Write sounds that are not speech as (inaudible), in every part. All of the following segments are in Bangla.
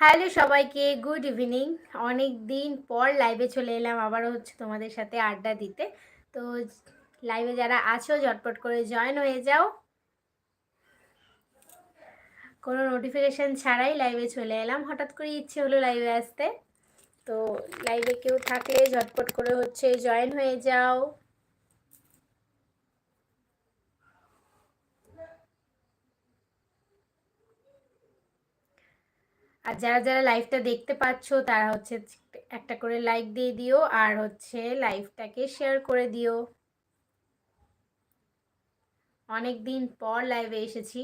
হ্যালো সবাইকে, গুড ইভিনিং। অনেক দিন পর লাইভে চলে এলাম, আবারও হচ্ছে তোমাদের সাথে আড্ডা দিতে। তো লাইভে যারা আছো, ঝটপট করে জয়েন হয়ে যাও। কোনো নোটিফিকেশান ছাড়াই লাইভে চলে এলাম। হঠাৎ করে ইচ্ছে হলো লাইভে আসতে। তো লাইভে কেউ থাকলে ঝটপট করে হচ্ছে জয়েন হয়ে যাও। আর যারা যারা লাইভটা দেখতে পাচ্ছ, তারা হচ্ছে একটা করে লাইক দিয়ে দিও, আর হচ্ছে লাইভটাকে শেয়ার করে দিও। অনেক দিন পর লাইভে এসেছি।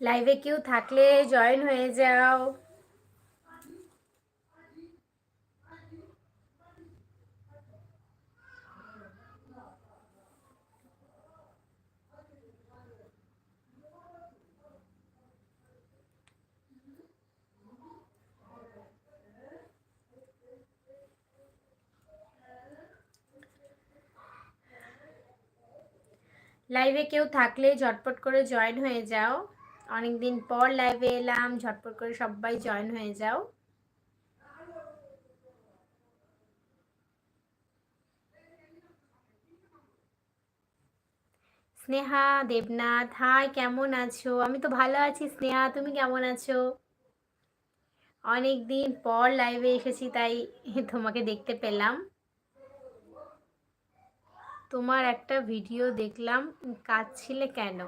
লাইভে কেউ থাকলে জয়েন হয়ে যাও। লাইভে কেউ থাকলে ঝটপট করে জয়েন হয়ে যাও। অনেকদিন পর লাইভে এলাম, ঝটপট করে সবাই জয়েন হয়ে যাও। স্নেহা, দেবনাথ হাই কেমন আছো? আমি তো ভালো আছি, স্নেহা, তুমি কেমন আছো? অনেক দিন পর লাইভে এসেছি, তাই তোমাকে দেখতে পেলাম। তোমার একটা ভিডিও দেখলাম, কাঁদছিলে কেন?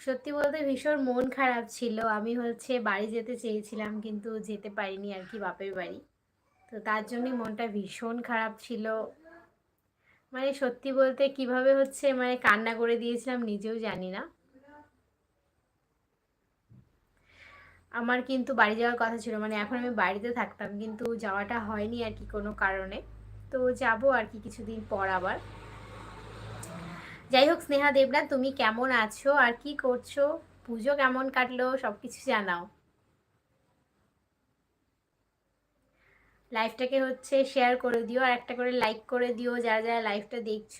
সত্যি বলতে ভীষণ মন খারাপ ছিল। আমি হচ্ছে বাড়ি যেতে চেয়েছিলাম কিন্তু যেতে পারিনি আর কি বাপের বাড়ি। তো তার জন্যই মনটা ভীষণ খারাপ ছিল। মানে সত্যি বলতে কীভাবে হচ্ছে মানে কান্না করে দিয়েছিলাম নিজেও জানি না। আমার কিন্তু বাড়ি যাওয়ার কথা ছিল। মানে এখন আমি বাড়িতে থাকতাম কিন্তু যাওয়াটা হয়নি আর কি কোনো কারণে। তো যাব আর কি কিছুদিন পর আবার। যাই হোক স্নেহা দেবনাথ তুমি কেমন আছো? আর কি করছ? পুজো কেমন কাটলো? সব কিছু জানাও। লাইভটাকে হচ্ছে শেয়ার করে দিও, আর একটা করে লাইক করে দিও, যারা যারা লাইভটা দেখছ।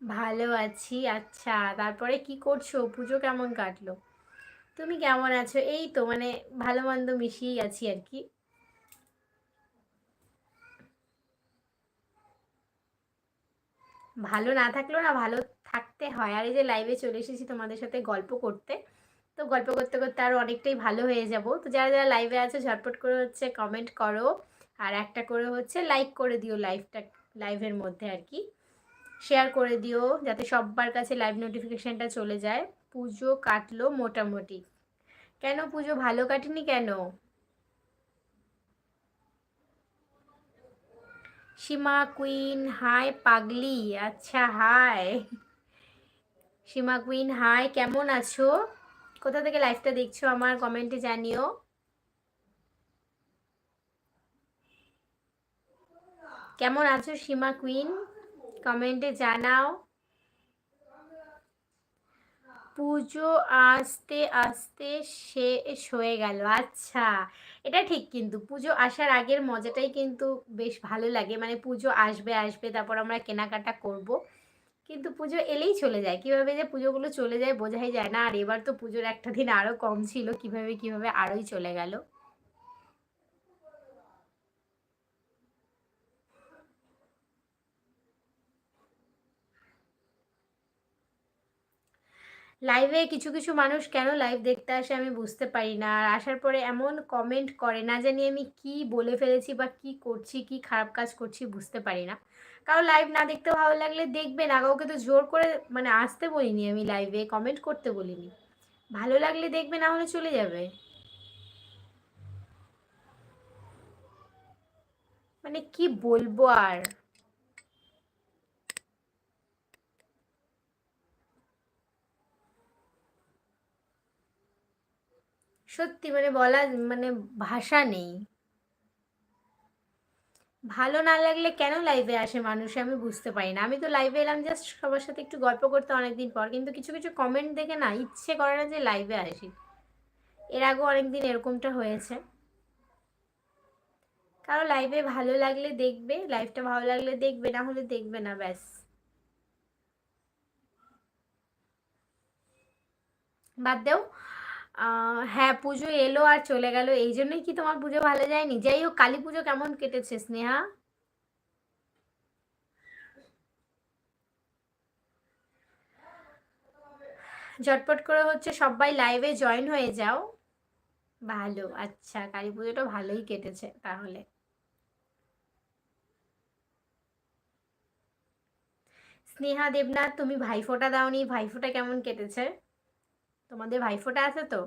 ভালো আছি আচ্ছা তারপরে কি করছ? পুজো কেমন কাটলো? তুমি কেমন আছো? এই তো মানে ভালো মন্দ মিশিয়েই আছি আর কি। ভালো না থাকলেও না ভালো থাকতে হয়। আর এই যে লাইভে চলে এসেছি তোমাদের সাথে গল্প করতে। তো গল্প করতে করতে আরও অনেকটাই ভালো হয়ে যাব। তো যারা যারা লাইভে আছে, ঝটপট করে হচ্ছে কমেন্ট করো। আর একটা করে হচ্ছে লাইক করে দিও লাইভটা লাইভের মধ্যে আর কি। শেয়ার করে দিও, যাতে সবার কাছে লাইভ নোটিফিকেশানটা চলে যায়। পুজো কাটলো মোটামুটি। কেন পুজো ভালো কাটেনি কেন? সীমা কুইন, হাই পাগলি আচ্ছা হাই। সীমা কুইন, হাই, কেমন আছো? কোথা থেকে লাইফটা দেখছ আমার কমেন্টে জানিও। কেমন আছো সীমা কুইন? কমেন্টে জানাও। পুজো আসতে আসতে শেষ হয়ে গেল। আচ্ছা এটা ঠিক কিন্তু। পুজো আসার আগের মজাটাই কিন্তু বেশ ভালো লাগে। মানে পুজো আসবে আসবে, তারপর আমরা কেনাকাটা করব। কিন্তু পুজো এলেই চলে যায়। কীভাবে যে পুজোগুলো চলে যায় বোঝাই যায় না। আর এবার তো পুজোর একটা দিন আরও কম ছিল। কীভাবে কীভাবে আরোই চলে গেল। লাইভে কিছু কিছু মানুষ কেন লাইভ দেখতে আসে আমি বুঝতে পারি না। আর আসার পরে এমন কমেন্ট করে না জানি আমি কি বলে ফেলেছি বা কি করছি, কি খারাপ কাজ করছি বুঝতে পারি না। কারও লাইভ না দেখতে ভালো লাগলে দেখবে না কাউকে তো জোর করে মানে আসতে বলিনি আমি লাইভে কমেন্ট করতে বলিনি। ভালো লাগলে দেখবে না হলে চলে যাবে। মানে কি বলব আর? সত্যি মানে বলা মানে ভাষা নেই। ভালো না লাগলে কেন লাইভে আসে মানুষ? আমি বুঝতে পারি না। আমি তো লাইভে এলাম জাস্ট সবার সাথে একটু গল্প করতে অনেকদিন পর। কিন্তু কিছু কিছু কমেন্ট দেখে না, ইচ্ছে করে না যে লাইভে আসি। এর আগেও অনেকদিন এরকমটা হয়েছে। কারও লাইভে ভালো লাগলে দেখবে লাইভটা ভালো লাগলে দেখবে, না হলে দেখবে না, ব্যাস। বাদ দেও। হ্যাঁ পুজো এলো আর চলে গেল। এই জন্যই কি তোমার পুজো ভালো যায়নি? যাই হোক, কালী পুজো কেমন কেটেছে, স্নেহা? ঝটপট করে হচ্ছে সবাই লাইভে জয়েন হয়ে যাও। ভালো আচ্ছা কালী পুজোটা ভালোই কেটেছে তাহলে। স্নেহা, দেবনাথ, তুমি ভাইফোঁটা দাওনি, ভাইফোঁটা কেমন কেটেছে? তোমাদের ভাইফোঁটা আছে তো?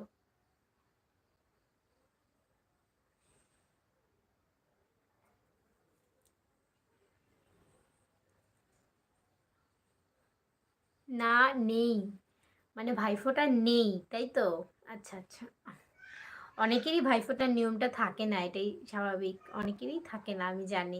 না, নেই। মানে ভাইফোঁটা নেই, তাই তো? আচ্ছা আচ্ছা। অনেকেরই ভাইফোঁটার নিয়মটা থাকে না, এটাই স্বাভাবিক। অনেকেরই থাকে না, আমি জানি।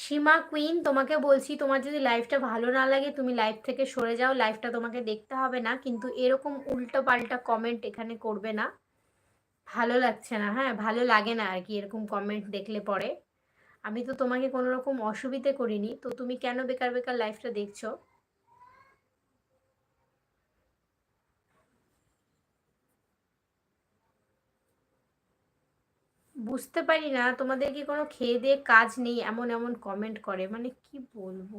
সীমা কুইন তোমাকে বলছি তোমার যদি লাইফটা ভালো না লাগে, তুমি লাইফ থেকে সরে যাও লাইফটা তোমাকে দেখতে হবে না। কিন্তু এরকম উল্টো পাল্টা কমেন্ট এখানে করবে না। ভালো লাগছে না হ্যাঁ ভালো লাগে না আর কি এরকম কমেন্ট দেখলে পরে। আমি তো তোমাকে কোনো রকম অসুবিধে করিনি। তো তুমি কেন বেকার বেকার লাইফটা দেখছ? বুঝতে পারি না। তোমাদের কি কোনো খেয়ে দিয়ে কাজ নেই? এমন এমন কমেন্ট করে। মানে কি বলব?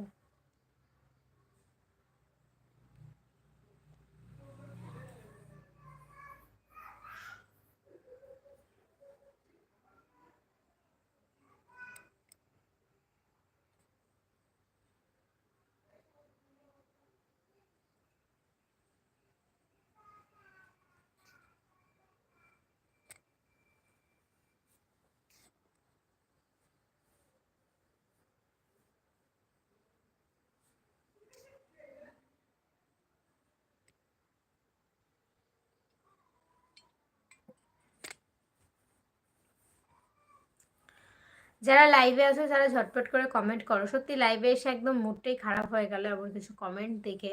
যারা লাইভে আছে, তারা ঝটপট করে কমেন্ট করো। সত্যি লাইভে এসে একদম মুডটাই খারাপ হয়ে গেল এমন কিছু কমেন্ট দেখে।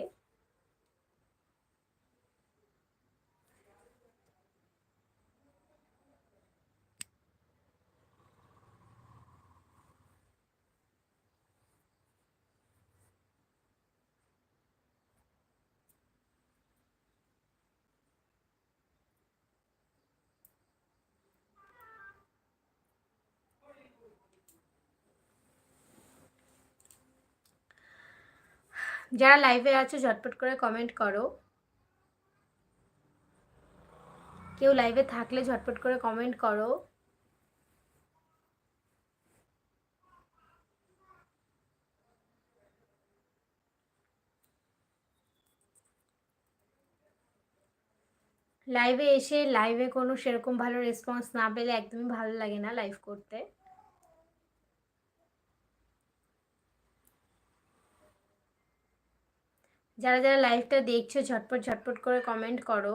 যারা লাইভে আছে, ঝটপট করে কমেন্ট করো। কেউ লাইভে থাকলে ঝটপট করে কমেন্ট করো। লাইভে এসে লাইভে কোনো সেরকম ভালো রেসপন্স না পেলে একদমই ভালো লাগে না লাইভ করতে। যারা যারা লাইভটা দেখছ ঝটপট ঝটপট করে কমেন্ট করো।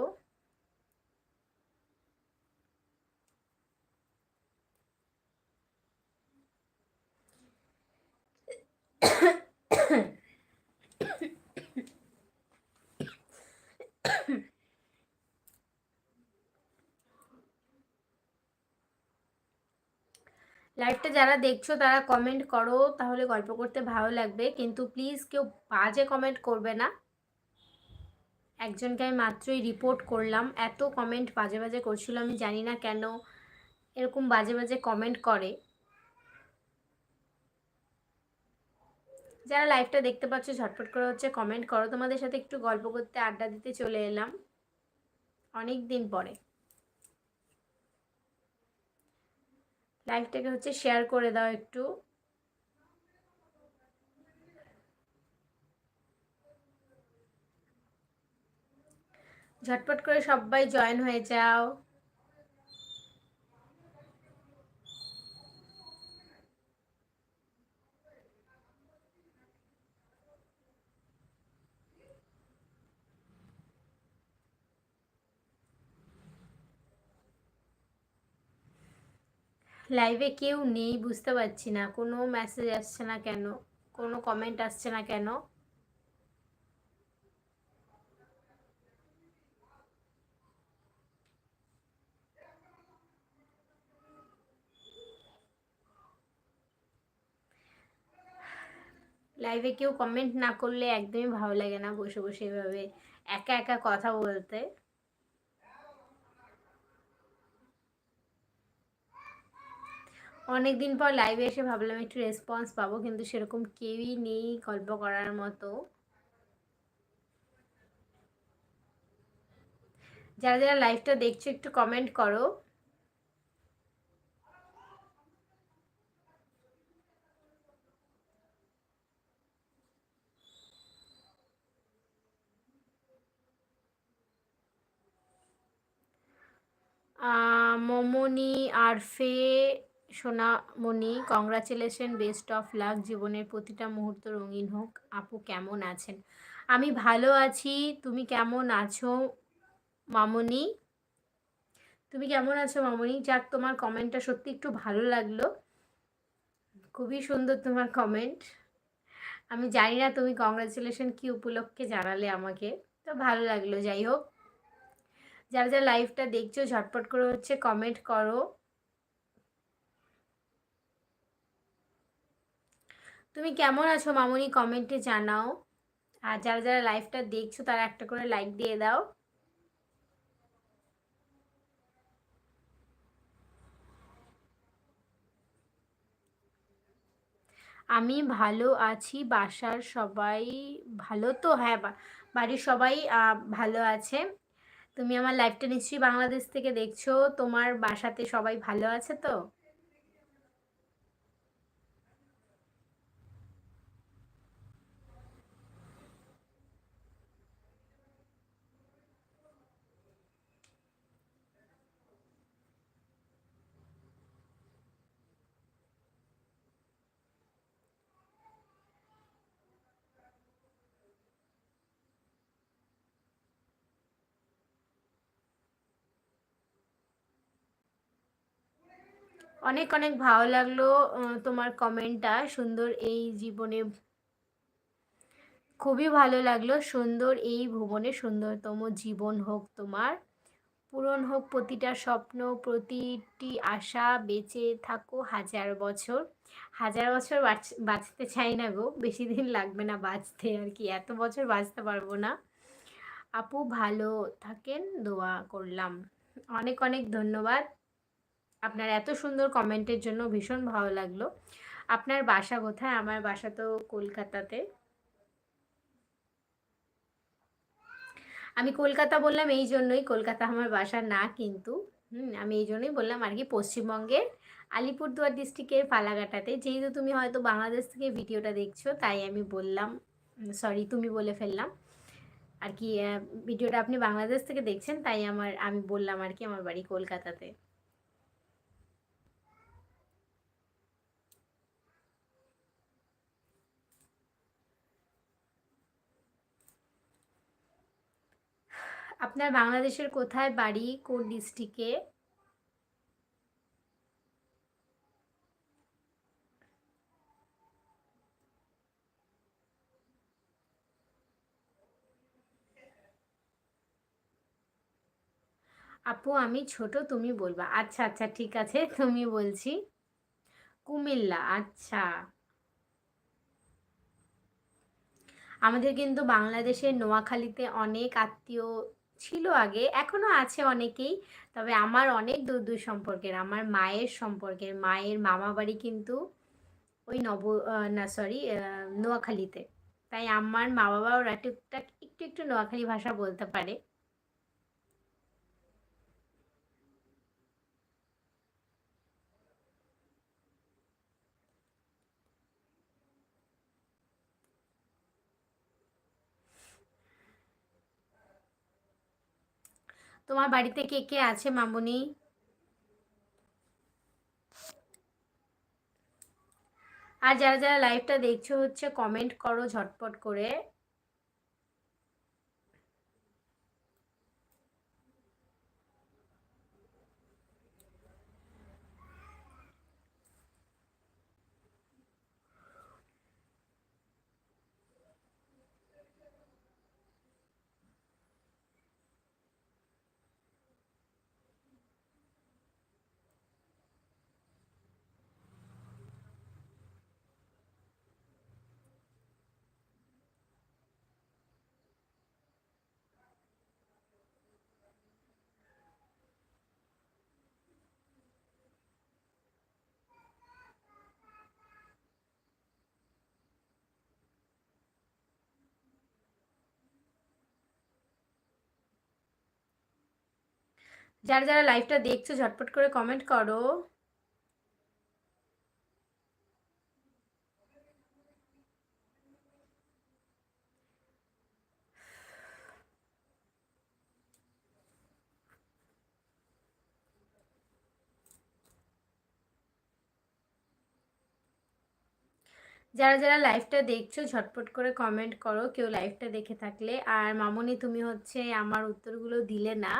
লাইভটা যারা দেখছ, তারা কমেন্ট করো, তাহলে গল্প করতে ভালো লাগবে। কিন্তু প্লিজ কেউ বাজে কমেন্ট করবে না। একজনকে আমি মাত্রই রিপোর্ট করলাম। এত কমেন্ট বাজে বাজে করছিল, আমি জানি না কেন এরকম বাজে বাজে কমেন্ট করে। যারা লাইভটা দেখতে পাচ্ছ, ঝটপট করে হচ্ছে কমেন্ট করো। তোমাদের সাথে একটু গল্প করতে, আড্ডা দিতে চলে এলাম। অনেক দিন পরে। লাইভটাকে হচ্ছে শেয়ার করে দাও একটু। ঝটপট করে সবাই জয়েন হয়ে যাও। লাইভে কেউ নেই, বুঝতে পারছি না। কোনো মেসেজ আসছে না কেন? কোনো কমেন্ট আসছে না কেন? লাইভে কেউ কমেন্ট না করলে একদমই ভালো লাগে না বসে বসে এভাবে একা একা কথা বলতে। অনেক দিন পর লাইভে এসে ভাবলাম একটু রেসপন্স পাবো, কিন্তু সেরকম কেউই নেই গল্প করার মতো। যারা যারা লাইভটা দেখছ, একটু কমেন্ট করো। মমনি, আরফে সোনামণি, কংগ্রাচুলেশন, বেস্ট অফ লাক, জীবনের প্রতিটা মুহূর্ত রঙিন হোক। আপু কেমন আছেন? আমি ভালো আছি। তুমি কেমন আছো, মামনি? তুমি কেমন আছো, মামনি? যাক, তোমার কমেন্টটা সত্যি একটু ভালো লাগল। খুবই সুন্দর তোমার কমেন্ট। আমি জানি না তুমি কংগ্রাচুলেশন কি উপলক্ষে জানালে আমাকে, তো ভালো লাগল, যাই হোক। যারা যারা লাইভটা দেখছ, ঝটপট করে হচ্ছে কমেন্ট করো। তুমি কেমন আছো মামনি? কমেন্টে জানাও। আর যারা যারা লাইভটা দেখছ, তারা একটা করে লাইক দিয়ে দাও। আমি ভালো আছি, বাসার সবাই ভালো তো? হ্যাঁ বাড়ির সবাই ভালো আছে। তুমি আমার লাইভটা নিশ্চয়ই বাংলাদেশ থেকে দেখছ। তোমার বাসাতে সবাই ভালো আছে তো? অনেক অনেক ভালো লাগল তোমার কমেন্টটা সুন্দর এই জীবনে খুবই ভালো লাগল। সুন্দর এই ভুবনে সুন্দরতম জীবন হোক তোমার। পূরণ হোক প্রতিটা স্বপ্ন, প্রতিটি আশা, বেঁচে থাকো হাজার বছর। হাজার বছর বাঁচতে চাই না গো, বেশি দিন লাগবে না বাঁচতে আর কি, এত বছর বাঁচতে পারব না। আপু ভালো থাকেন, দোয়া করলাম। অনেক অনেক ধন্যবাদ। আপনার এত সুন্দর কমেন্টের জন্য ভীষণ ভালো লাগল। আপনার বাসা কোথায়? আমার বাসা তো কলকাতাতে। আমি কলকাতা বললাম এই জন্যই, কলকাতা আমার বাসা না কিন্তু। হুম, আমি এই জন্যই বললাম আর কি পশ্চিমবঙ্গের আলিপুরদুয়ার ডিস্ট্রিক্টের ফালাকাটাতে যেহেতু তুমি হয়তো বাংলাদেশ থেকে ভিডিওটা দেখছ, তাই আমি বললাম সরি তুমি বলে ফেললাম। আর কি ভিডিওটা আপনি বাংলাদেশ থেকে দেখছেন, তাই আমার, আমি বললাম আর কি আমার বাড়ি কলকাতাতে। আপনার বাংলাদেশের কোথায় বাড়ি? কোন ডিস্ট্রিক্টে আপু, আমি ছোট, তুমি বলবা। আচ্ছা আচ্ছা ঠিক আছে, (laughs) তুমি বলছি। কুমিল্লা আচ্ছা। আমাদের কিন্তু বাংলাদেশের নোয়াখালীতে অনেক আত্মীয় ছিল আগে, এখনও আছে অনেকেই। তবে আমার অনেক দূর দূর সম্পর্কের, আমার মায়ের সম্পর্কের, মায়ের মামা বাড়ি কিন্তু ওই নব না সরি নোয়াখালীতে। তাই আমার মা বাবা ওরা টুকটাক, একটু একটু নোয়াখালী ভাষা বলতে পারে। তোমার বাড়িতে কে কে আছে, মামুনি? আর যারা যারা লাইভটা দেখছ, হচ্ছে কমেন্ট করো ঝটপট করে। যারা যারা লাইভটা দেখছ, ঝটপট করে কমেন্ট করো। যারা যারা লাইভটা দেখছ, ঝটপট করে কমেন্ট করো। কেউ লাইভটা দেখে থাকলে। আর মামনি, তুমি হচ্ছে আমার উত্তরগুলো দিলে না।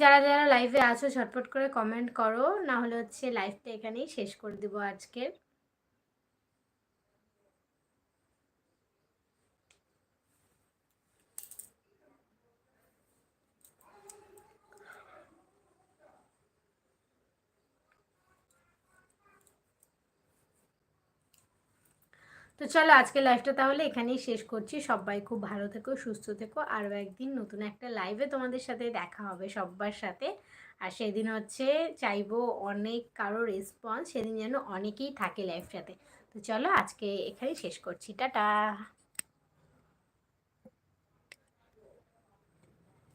যারা যারা লাইভে আছো, ঝটপট করে কমেন্ট করো। না হলে হচ্ছে লাইভটা এখানেই শেষ করে দেবো আজকের। তো চলো আজকে লাইভটা তাহলে এখানেই শেষ করছি। সবাই খুব ভালো থেকো, সুস্থ থেকো। আরও একদিন নতুন একটা লাইভে তোমাদের সাথে দেখা হবে সব্বার সাথে। আর সেদিন হচ্ছে চাইব অনেক কারও রেসপন্স সেদিন যেন অনেকেই থাকে লাইভটাতে তো চলো আজকে এখানেই শেষ করছি। টাটা!